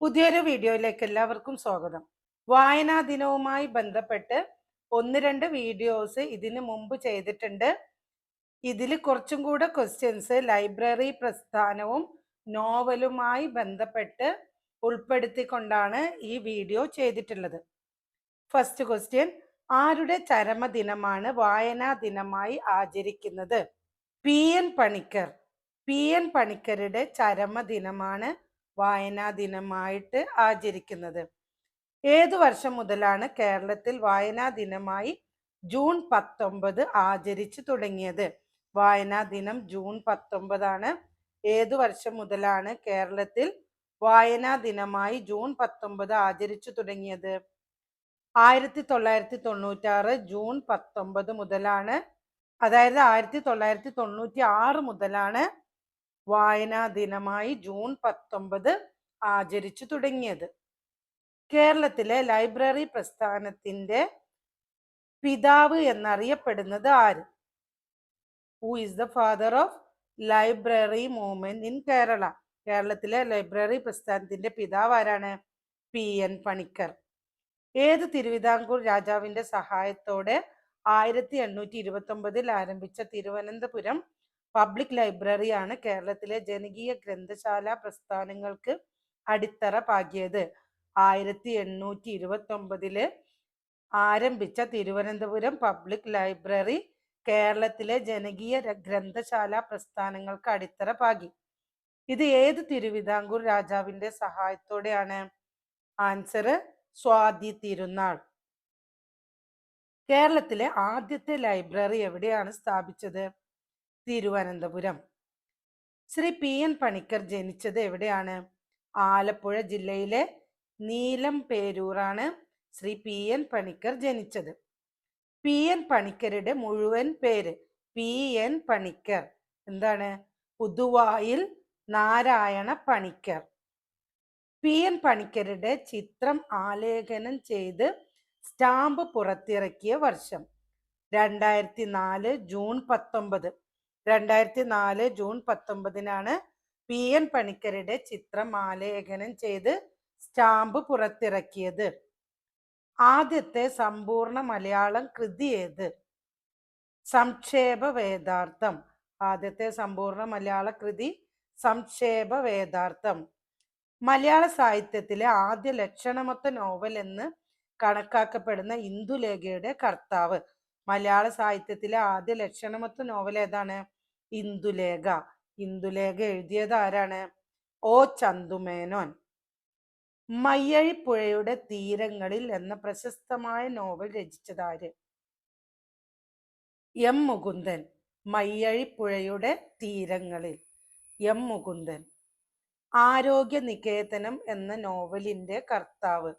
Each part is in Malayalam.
പുതിയൊരു വീഡിയോയിലേക്ക് എല്ലാവർക്കും സ്വാഗതം. വായനാ ദിനവുമായി ബന്ധപ്പെട്ട് ഒന്ന് രണ്ട് വീഡിയോസ് ഇതിന് മുമ്പ് ചെയ്തിട്ടുണ്ട്. ഇതിൽ കുറച്ചും കൂടെ ക്വസ്റ്റ്യൻസ് ലൈബ്രറി പ്രസ്ഥാനവും നോവലുമായി ബന്ധപ്പെട്ട് ഉൾപ്പെടുത്തിക്കൊണ്ടാണ് ഈ വീഡിയോ ചെയ്തിട്ടുള്ളത്. ഫസ്റ്റ് ക്വസ്റ്റ്യൻ ആരുടെ ചരമദിനമാണ് വായനാ ദിനമായി ആചരിക്കുന്നത്? P. N. Panicker. P. N. പണിക്കരുടെ ചരമദിനമാണ് വായനാ ദിനമായിട്ട് ആചരിക്കുന്നത്. ഏതു വർഷം മുതലാണ് കേരളത്തിൽ വായനാ ദിനമായി ജൂൺ പത്തൊമ്പത് ആചരിച്ചു തുടങ്ങിയത്? വായനാ ദിനം ജൂൺ പത്തൊമ്പതാണ്. ഏതു വർഷം മുതലാണ് കേരളത്തിൽ വായനാ ദിനമായി ജൂൺ പത്തൊമ്പത് ആചരിച്ചു തുടങ്ങിയത്? ആയിരത്തി തൊള്ളായിരത്തി തൊണ്ണൂറ്റാറ് ജൂൺ പത്തൊമ്പത് മുതലാണ്. അതായത് ആയിരത്തി തൊള്ളായിരത്തി തൊണ്ണൂറ്റി ആറ് മുതലാണ് വായനാ ദിനമായി ജൂൺ പത്തൊമ്പത് ആചരിച്ചു തുടങ്ങിയത്. കേരളത്തിലെ ലൈബ്രറി പ്രസ്ഥാനത്തിന്റെ പിതാവ് എന്നറിയപ്പെടുന്നത് ആര്? Who is the father of library movement in Kerala കേരളത്തിലെ ലൈബ്രറി പ്രസ്ഥാനത്തിന്റെ പിതാവ് ആരാണ്? P N Panicker. ഏത് തിരുവിതാംകൂർ രാജാവിന്റെ സഹായത്തോടെ ആയിരത്തി എണ്ണൂറ്റി ഇരുപത്തി ഒമ്പതിൽ ആരംഭിച്ച തിരുവനന്തപുരം പബ്ലിക് ലൈബ്രറിയാണ് കേരളത്തിലെ ജനകീയ ഗ്രന്ഥശാല പ്രസ്ഥാനങ്ങൾക്ക് അടിത്തറ പാകിയത്. ആയിരത്തി എണ്ണൂറ്റി ഇരുപത്തി ഒമ്പതിൽ ആരംഭിച്ച തിരുവനന്തപുരം പബ്ലിക് ലൈബ്രറി കേരളത്തിലെ ജനകീയ ഗ്രന്ഥശാല പ്രസ്ഥാനങ്ങൾക്ക് അടിത്തറ പാകി. ഇത് ഏത് തിരുവിതാംകൂർ രാജാവിന്റെ സഹായത്തോടെയാണ്? ആൻസർ സ്വാതി തിരുനാൾ. കേരളത്തിലെ ആദ്യത്തെ ലൈബ്രറി എവിടെയാണ് സ്ഥാപിച്ചത്? തിരുവനന്തപുരം. ശ്രീ പി. എൻ. പണിക്കർ ജനിച്ചത് എവിടെയാണ്? ആലപ്പുഴ ജില്ലയിലെ നീലം പേരൂറാണ് ശ്രീ പി. എൻ. പണിക്കർ ജനിച്ചത്. പി. എൻ. പണിക്കരുടെ മുഴുവൻ പേര് പി. എൻ. പണിക്കർ. എന്താണ്? പുതുവായിൽ നാരായണ പണിക്കർ. പി. എൻ. പണിക്കരുടെ ചിത്രം ആലേഖനം ചെയ്ത് സ്റ്റാമ്പ് പുറത്തിറക്കിയ വർഷം. രണ്ടായിരത്തി നാല് ജൂൺ പത്തൊമ്പത്. രണ്ടായിരത്തി നാല് ജൂൺ പത്തൊമ്പതിനാണ് പി. എൻ. പണിക്കരുടെ ചിത്രം ആലേഖനം ചെയ്ത് സ്റ്റാമ്പ് പുറത്തിറക്കിയത്. ആദ്യത്തെ സമ്പൂർണ മലയാളം കൃതി ഏത്? സംക്ഷേപ വേദാർത്ഥം ആദ്യത്തെ സമ്പൂർണ മലയാള കൃതി സംക്ഷേപ വേദാർത്ഥം മലയാള സാഹിത്യത്തിലെ ആദ്യ ലക്ഷണമൊത്ത നോവൽ എന്ന് കണക്കാക്കപ്പെടുന്ന ഇന്ദുലേഖയുടെ കർത്താവ്. മലയാള സാഹിത്യത്തിലെ ആദ്യ ലക്ഷണമൊത്ത നോവൽ ഏതാണ്? ഇന്ദുലേഖ. ഇന്ദുലേഖ എഴുതിയത് ആരാണ്? ഓ ചന്തുമേനോൻ. മയ്യഴിപ്പുഴയുടെ തീരങ്ങളിൽ എന്ന പ്രശസ്തമായ നോവൽ രചിച്ചതാര് എം മുകുന്ദൻ. മയ്യഴിപ്പുഴയുടെ തീരങ്ങളിൽ. എം മുകുന്ദൻ. ആരോഗ്യ നികേതനം എന്ന നോവലിന്റെ കർത്താവ്.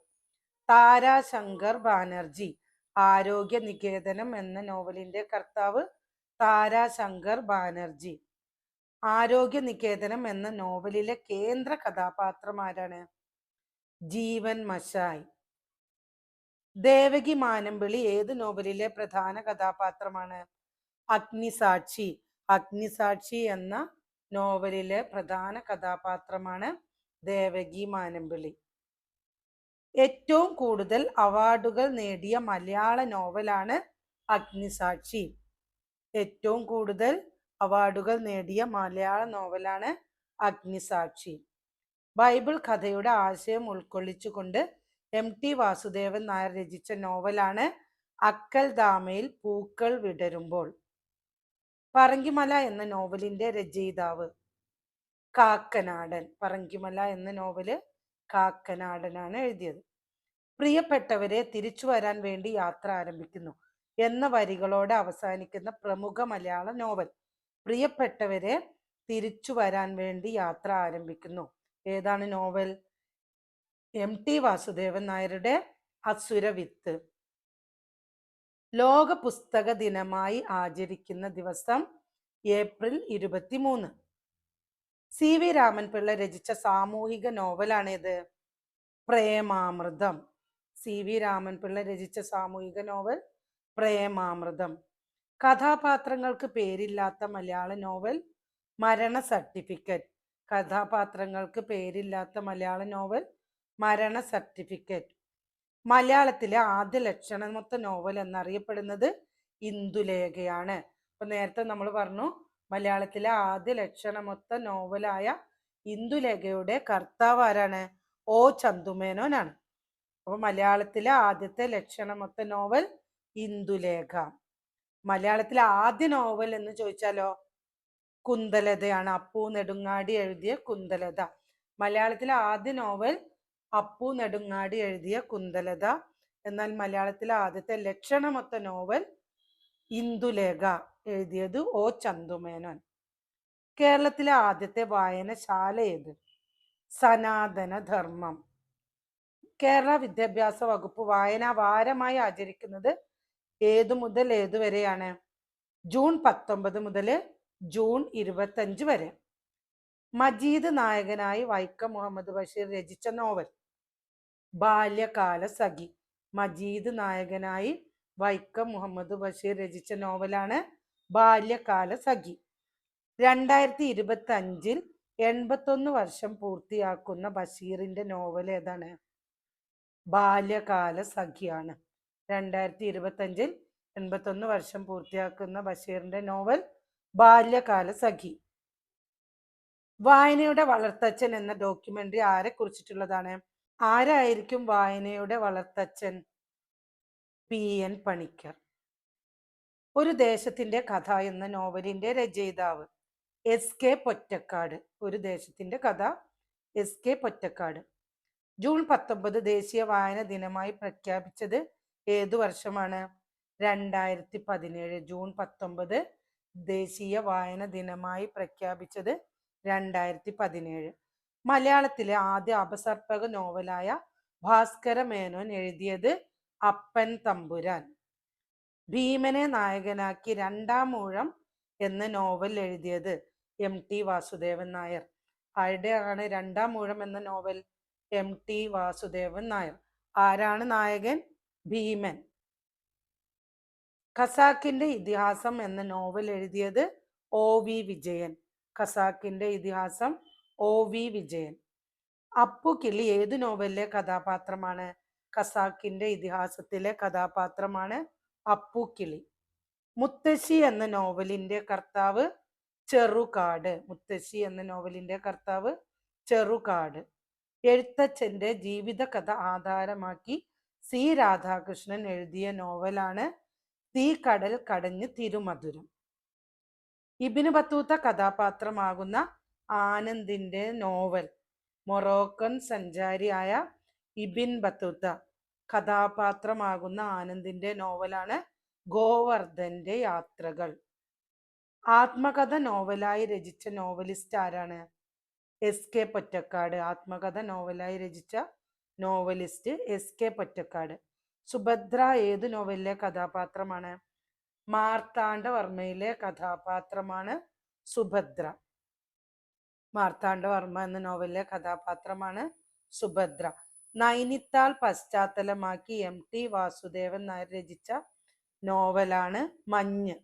താരാശങ്കർ ബാനർജി. ആരോഗ്യ നികേതനം എന്ന നോവലിന്റെ കർത്താവ് താരാശങ്കർ ബാനർജി. ആരോഗ്യ നികേതനം എന്ന നോവലിലെ കേന്ദ്ര കഥാപാത്രം ആരാണ് ജീവൻ മഷായ്. ദേവകി മാനമ്പിളി ഏത് നോവലിലെ പ്രധാന കഥാപാത്രമാണ്? അഗ്നിസാക്ഷി. അഗ്നിസാക്ഷി എന്ന നോവലിലെ പ്രധാന കഥാപാത്രമാണ് ദേവകി മാനമ്പിളി. ഏറ്റവും കൂടുതൽ അവാർഡുകൾ നേടിയ മലയാള നോവലാണ് അഗ്നിസാക്ഷി. ഏറ്റവും കൂടുതൽ അവാർഡുകൾ നേടിയ മലയാള നോവലാണ് അഗ്നിസാക്ഷി. ബൈബിൾ കഥയുടെ ആശയം ഉൾക്കൊള്ളിച്ചുകൊണ്ട് എം ടി വാസുദേവൻ നായർ രചിച്ച നോവലാണ് അക്കൽ ദാമയിൽ പൂക്കൾ വിടരുമ്പോൾ. പറങ്കിമല എന്ന നോവലിന്റെ രചയിതാവ്. കാക്കനാടൻ. പറങ്കിമല എന്ന നോവൽ കാക്കനാടനാണ് എഴുതിയത്. പ്രിയപ്പെട്ടവരെ തിരിച്ചു വരാൻ വേണ്ടി യാത്ര ആരംഭിക്കുന്നു. എന്ന വരികളോടെ അവസാനിക്കുന്ന പ്രമുഖ മലയാള നോവൽ. പ്രിയപ്പെട്ടവരെ തിരിച്ചു വരാൻ വേണ്ടി യാത്ര ആരംഭിക്കുന്നു. ഏതാണ് നോവൽ? എം. ടി. വാസുദേവൻ നായരുടെ അസുരവിത്ത് ലോക പുസ്തക ദിനമായി ആചരിക്കുന്ന ദിവസം ഏപ്രിൽ ഇരുപത്തിമൂന്ന്. സി. വി. രാമൻപിള്ള രചിച്ച സാമൂഹിക നോവലാണേത്. പ്രേമാമൃതം. സി. വി. രാമൻപിള്ള രചിച്ച സാമൂഹിക നോവൽ പ്രേമാമൃതം. കഥാപാത്രങ്ങൾക്ക് പേരില്ലാത്ത മലയാള നോവൽ മരണ സർട്ടിഫിക്കറ്റ്. കഥാപാത്രങ്ങൾക്ക് പേരില്ലാത്ത മലയാള നോവൽ മരണ സർട്ടിഫിക്കറ്റ്. മലയാളത്തിലെ ആദ്യ ലക്ഷണമൊത്ത നോവൽ എന്നറിയപ്പെടുന്നത് ഇന്ദുലേഖയാണ്. അപ്പൊ നേരത്തെ നമ്മൾ പറഞ്ഞു മലയാളത്തിലെ ആദ്യ ലക്ഷണമൊത്ത നോവലായ ഇന്ദുലേഖയുടെ കർത്താവ് ആരാണ്? ഓ ചന്തുമേനോനാണ്. അപ്പൊ മലയാളത്തിലെ ആദ്യത്തെ ലക്ഷണമൊത്ത നോവൽ ഇന്ദുലേഖ. മലയാളത്തിലെ ആദ്യ നോവൽ എന്ന് ചോദിച്ചാലോ? കുന്തലതയാണ് അപ്പു നെടുങ്ങാടി എഴുതിയ കുന്തലത. മലയാളത്തിലെ ആദ്യ നോവൽ അപ്പു നെടുങ്ങാടി എഴുതിയ കുന്തലത. എന്നാൽ മലയാളത്തിലെ ആദ്യത്തെ ലക്ഷണമൊത്ത നോവൽ ഇന്ദുലേഖ എഴുതിയത് ഒ ചന്തുമേനോൻ. കേരളത്തിലെ ആദ്യത്തെ വായനശാല ഏത്? സനാതന ധർമ്മം കേരള വിദ്യാഭ്യാസ വകുപ്പ് വായനാ വാരമായി ആചരിക്കുന്നത് ഏതു മുതൽ ഏതു വരെയാണ്? ജൂൺ പത്തൊമ്പത് മുതൽ ജൂൺ ഇരുപത്തഞ്ച് വരെ. മജീദ് നായകനായി വൈക്കം മുഹമ്മദ് ബഷീർ രചിച്ച നോവൽ. ബാല്യകാല സഖി. മജീദ് നായകനായി വൈക്കം മുഹമ്മദ് ബഷീർ രചിച്ച നോവലാണ് ബാല്യകാല സഖി. രണ്ടായിരത്തി ഇരുപത്തി അഞ്ചിൽ എൺപത്തൊന്ന് വർഷം പൂർത്തിയാക്കുന്ന ബഷീറിന്റെ നോവൽ ഏതാണ്? ബാല്യകാല സഖിയാണ്. രണ്ടായിരത്തി ഇരുപത്തഞ്ചിൽ എൺപത്തൊന്ന് വർഷം പൂർത്തിയാക്കുന്ന ബഷീറിന്റെ നോവൽ ബാല്യകാല സഖി. വായനയുടെ വളർത്തച്ഛൻ എന്ന ഡോക്യുമെന്ററി ആരെ കുറിച്ചിട്ടുള്ളതാണ്? ആരായിരിക്കും വായനയുടെ വളർത്തച്ഛൻ? പി. എൻ. പണിക്കർ. ഒരു ദേശത്തിന്റെ കഥ എന്ന നോവലിന്റെ രചയിതാവ് എസ്. കെ. പൊറ്റക്കാട്. ഒരു ദേശത്തിന്റെ കഥ എസ്. കെ. പൊറ്റക്കാട്. ജൂൺ പത്തൊമ്പത് ദേശീയ വായന ദിനമായി പ്രഖ്യാപിച്ചത് ഏതു വർഷമാണ്? രണ്ടായിരത്തി പതിനേഴ് ജൂൺ പത്തൊമ്പത് ദേശീയ വായന ദിനമായി പ്രഖ്യാപിച്ചത് രണ്ടായിരത്തി പതിനേഴ് മലയാളത്തിലെ ആദ്യ അപസർപ്പക നോവലായ ഭാസ്കര മേനോൻ എഴുതിയത് അപ്പൻ തമ്പുരാൻ. ഭീമനെ നായകനാക്കി രണ്ടാം ഊഴം എന്ന നോവൽ എഴുതിയത് എം ടി വാസുദേവൻ നായർ. ആരുടെയാണ് രണ്ടാം ഊഴം എന്ന novel? M T Vasudevan Nair. ആരാണ് നായകൻ? ഭീമൻ. ഖസാക്കിന്റെ ഇതിഹാസം എന്ന നോവൽ എഴുതിയത് ഒ വി വിജയൻ. ഖസാക്കിന്റെ ഇതിഹാസം ഒ വി വിജയൻ. അപ്പു കിളി ഏത് നോവലിലെ കഥാപാത്രമാണ്? ഖസാക്കിന്റെ ഇതിഹാസത്തിലെ കഥാപാത്രമാണ് അപ്പു കിളി. മുത്തശ്ശി എന്ന നോവലിന്റെ കർത്താവ് ചെറുകാട്. മുത്തശ്ശി എന്ന നോവലിന്റെ കർത്താവ് ചെറുകാട്. എഴുത്തച്ഛന്റെ ജീവിത കഥ ആധാരമാക്കി സി. രാധാകൃഷ്ണൻ എഴുതിയ നോവലാണ് തീ കടൽ കടഞ്ഞ് തിരുമധുരം ഇബിന് ബത്തൂത്ത കഥാപാത്രമാകുന്ന ആനന്ദിന്റെ നോവൽ മൊറോക്കൻ സഞ്ചാരിയായ ഇബിൻ ബത്തൂത്ത കഥാപാത്രമാകുന്ന ആനന്ദിന്റെ നോവലാണ് ഗോവർദ്ധന്റെ യാത്രകൾ. ആത്മകഥ നോവലായി രചിച്ച നോവലിസ്റ്റ് ആരാണ്? എസ്. കെ. പൊറ്റക്കാട് ആത്മകഥ നോവലായി രചിച്ച novelist S K Pottekkatt. Subhadra ഏത് നോവലിലെ കഥാപാത്രമാണ്? മാർത്താണ്ഡവർമ്മയിലെ കഥാപാത്രമാണ് സുഭദ്ര. മാർത്താണ്ഡവർമ്മ എന്ന നോവലിലെ കഥാപാത്രമാണ് സുഭദ്ര. നൈനിത്താൽ പശ്ചാത്തലമാക്കി എം ടി വാസുദേവൻ നായർ രചിച്ച നോവലാണ് മഞ്ഞ്.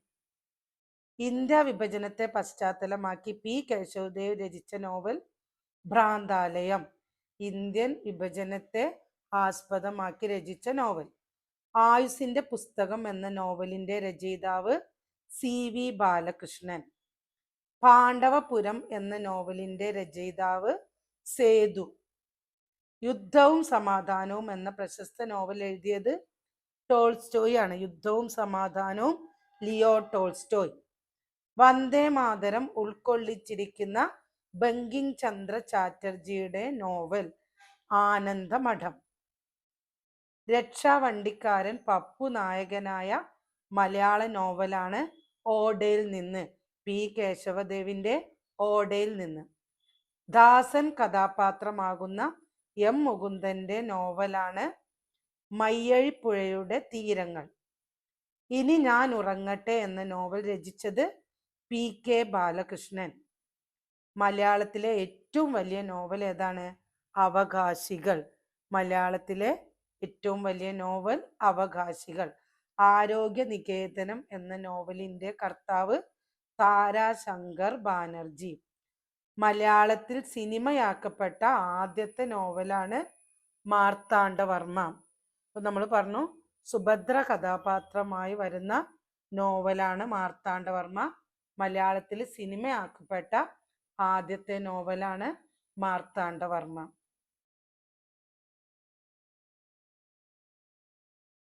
ഇന്ത്യ വിഭജനത്തെ പശ്ചാത്തലമാക്കി പി കേശവദേവ് രചിച്ച നോവൽ ഭ്രാന്താലയം. ഇന്ത്യൻ വിഭജനത്തെ ആസ്പദമാക്കി രചിച്ച നോവൽ. ആയുസിന്റെ പുസ്തകം എന്ന നോവലിന്റെ രചയിതാവ് സി വി ബാലകൃഷ്ണൻ. പാണ്ഡവപുരം എന്ന നോവലിന്റെ രചയിതാവ് സേതു. യുദ്ധവും സമാധാനവും എന്ന പ്രശസ്ത നോവൽ എഴുതിയത് ടോൾസ്റ്റോയ് യുദ്ധവും സമാധാനവും ലിയോ ടോൾസ്റ്റോയ്. വന്ദേ മാതരം ഉൾക്കൊള്ളിച്ചിരിക്കുന്ന ബങ്കിങ് ചന്ദ്ര ചാറ്റർജിയുടെ നോവൽ ആനന്ദമഠം. രക്ഷാവണ്ടിക്കാരൻ പപ്പു നായകനായ മലയാള നോവലാണ് ഓടയിൽ നിന്ന് പി കേശവദേവിന്റെ ഓടയിൽ നിന്ന്. ദാസൻ കഥാപാത്രമാകുന്ന എം മുകുന്ദന്റെ നോവലാണ് മയ്യഴിപ്പുഴയുടെ തീരങ്ങൾ. ഇനി ഞാൻ ഉറങ്ങട്ടെ എന്ന നോവൽ രചിച്ചത് പി കെ ബാലകൃഷ്ണൻ. മലയാളത്തിലെ ഏറ്റവും വലിയ നോവൽ ഏതാണ്? അവകാശികൾ. മലയാളത്തിലെ ഏറ്റവും വലിയ നോവൽ അവകാശികൾ. ആരോഗ്യ നികേതനം എന്ന നോവലിന്റെ കർത്താവ് താരാശങ്കർ ബാനർജി. മലയാളത്തിൽ സിനിമയാക്കപ്പെട്ട ആദ്യത്തെ നോവലാണ് മാർത്താണ്ഡവർമ്മ. അപ്പൊ നമ്മൾ പറഞ്ഞു സുഭദ്ര കഥാപാത്രമായി വരുന്ന നോവലാണ് മാർത്താണ്ഡവർമ്മ. മലയാളത്തിൽ സിനിമയാക്കപ്പെട്ട ആദ്യത്തെ നോവലാണ് മാർത്താണ്ഡവർമ്മ.